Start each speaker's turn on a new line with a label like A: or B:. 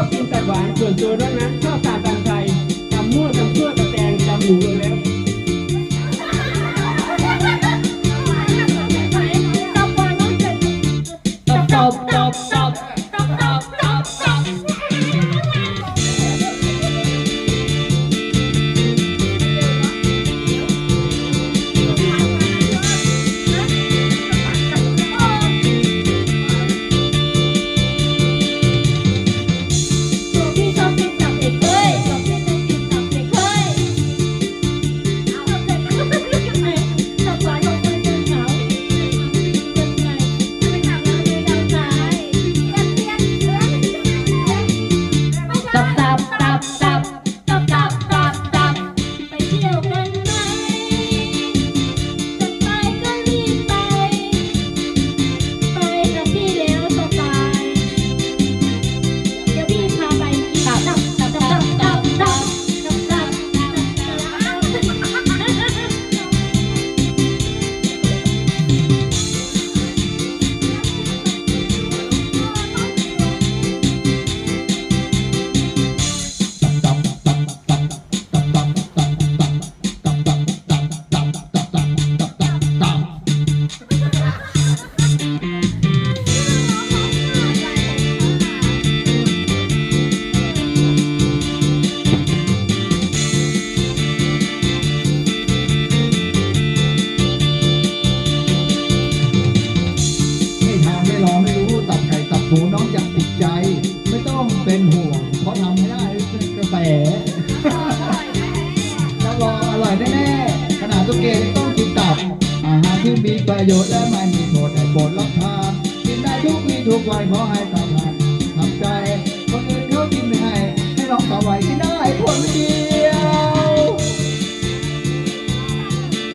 A: อบกินแต่หวานส่วนตัวนั้
B: นชอบตัด stop, stop. เพ
C: ราะทำไม่ได้กระแสรับองอร่อยแน่ๆขนาดตุ๊กเกย์ต้องกินตับอาหารที่มีประโยชน์และไม่มีโทษให้โปรดรับทานกินได้ทุกวีทุกวันขอให้ตับ